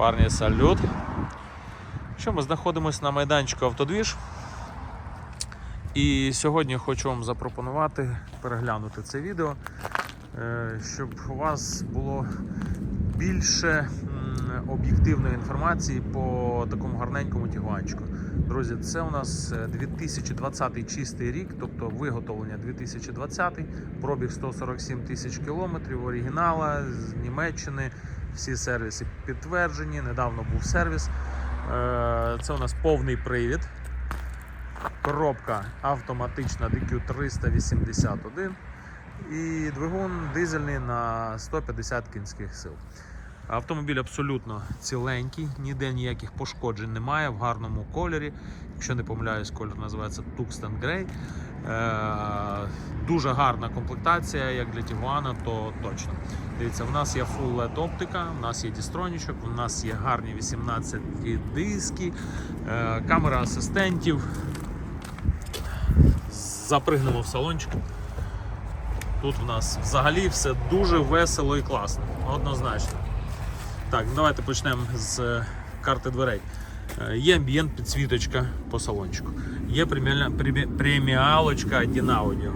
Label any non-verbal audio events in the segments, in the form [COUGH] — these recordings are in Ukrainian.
Парні, салют. Що ми знаходимося на майданчику Автодвіж. І сьогодні хочу вам запропонувати переглянути це відео, е, щоб у вас було більше об'єктивної інформації по такому гарненькому тігуанчику. Друзі, це у нас е, 2020 чистий рік, тобто виготовлення 2020, пробіг 147 тисяч кілометрів, оригінала з Німеччини. Всі сервіси підтверджені. Недавно був сервіс. Е, Це у нас повний привід. Коробка автоматична DQ381 і двигун дизельний на 150 кінських сил. Автомобіль абсолютно ціленький, ніде ніяких пошкоджень немає, в гарному кольорі. Якщо не помиляюсь, колір називається Tuxton Grey. Е, дуже гарна комплектація, як для Тігуана, то точно. Дивіться, в нас є Full LED оптика, в нас є дістронічок, в нас є гарні 18 диски, е, камера асистентів. Запригнемо в салончик. Тут в нас взагалі все дуже весело і класно, однозначно. Так, давайте почнемо з е, карти дверей. Е, Є амбієнт підсвіточка по салончику. Є преміалочка один аудіо.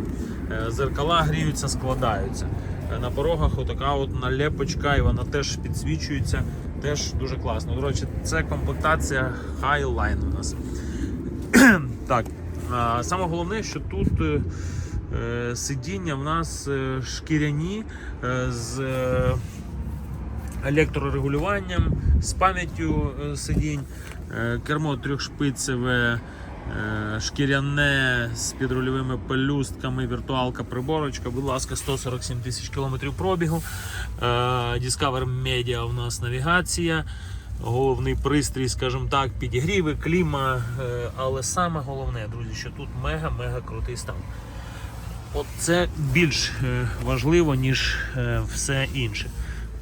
Е, Зеркала гріються, складаються. Е, На порогах отака от налепочка, і вона теж підсвічується. Теж дуже класно. До речі, це комплектація Highline у нас. [CLEARS THROAT] так, саме головне, що тут сидіння в нас шкіряні з електрорегулюванням, з пам'яттю е, сидінь, е, кермо трьохшпицеве, е, шкіряне з підрульовими пелюстками, віртуалка, приборочка, будь ласка, 147 тисяч кілометрів пробігу. Discover Media у нас навігація. Головний пристрій, скажімо так, підігріви, кліма. Але саме головне, друзі, що тут мега-мега крутий стан. От це більш важливо, ніж все інше.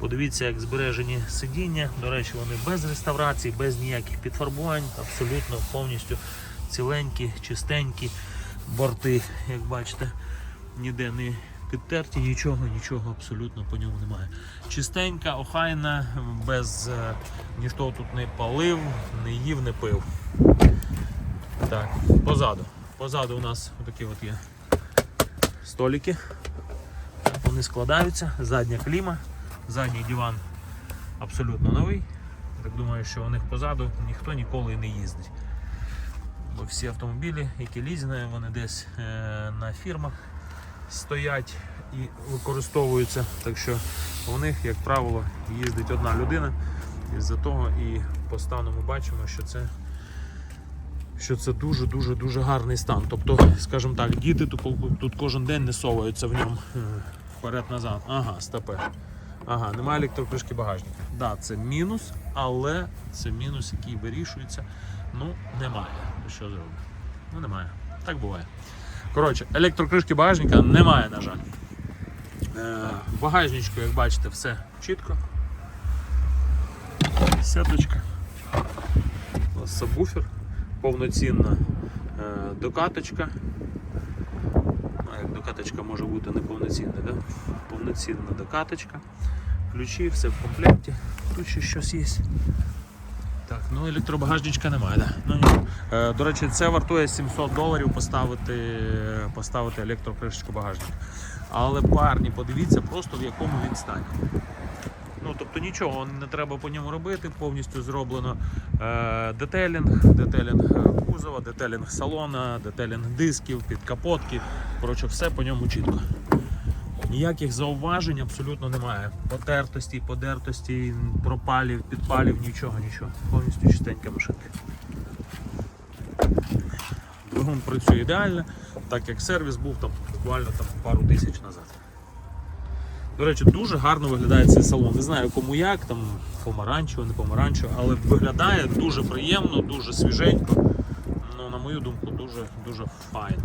Подивіться, як збережені сидіння. До речі, вони без реставрації, без ніяких підфарбувань, абсолютно повністю ціленькі, чистенькі борти, як бачите, ніде не підтерті, нічого, нічого абсолютно по ньому немає. Чистенька, охайна, без е, ніхто тут не палив, не їв, не пив. Так, позаду. Позаду у нас такі от є столики. Вони складаються, задня кліма, задній диван абсолютно новий. Так думаю, що у них позаду ніхто ніколи не їздить. Бо всі автомобілі, які лізні, вони десь е, на фірмах стоять і використовуються. Так що у них, як правило, їздить одна людина. І з-за того і по стану ми бачимо, що це що це дуже-дуже дуже гарний стан. Тобто, скажімо так, діти тут, тут кожен день не соваються в ньому е, вперед-назад. Ага, стопе. Ага, немає електрокришки багажника. Так, да, це мінус, але це мінус, який вирішується. Ну, немає. Що зробити? Ну, немає. Так буває. Коротше, електрокришки багажника немає, на жаль. Е, в багажничку, як бачите, все чітко. Сеточка. У нас сабвуфер повноцінна е, докаточка. Докаточка може бути неповноцінна, да? повноцінна докаточка. Ключі, все в комплекті. Тут ще щось є. Так, ну електробагажничка немає, да? ну, ні. Е, До речі, це вартує 700 доларів поставити, поставити електрокришечку багажника. Але парні, подивіться просто в якому він стані. Ну, тобто нічого не треба по ньому робити, повністю зроблено е, детелінг, детелінг кузова, детелінг салона, детелінг дисків, підкапотки. Коротше, все по ньому чітко. Ніяких зауважень абсолютно немає. Потертості, подертості, пропалів, підпалів, нічого, нічого. Повністю чистенька машинка. Двигун працює ідеально, так як сервіс був там буквально там пару тисяч назад. До речі, дуже гарно виглядає цей салон. Не знаю кому як, там помаранчево, не помаранчево, але виглядає дуже приємно, дуже свіженько. Ну, на мою думку, дуже дуже файно.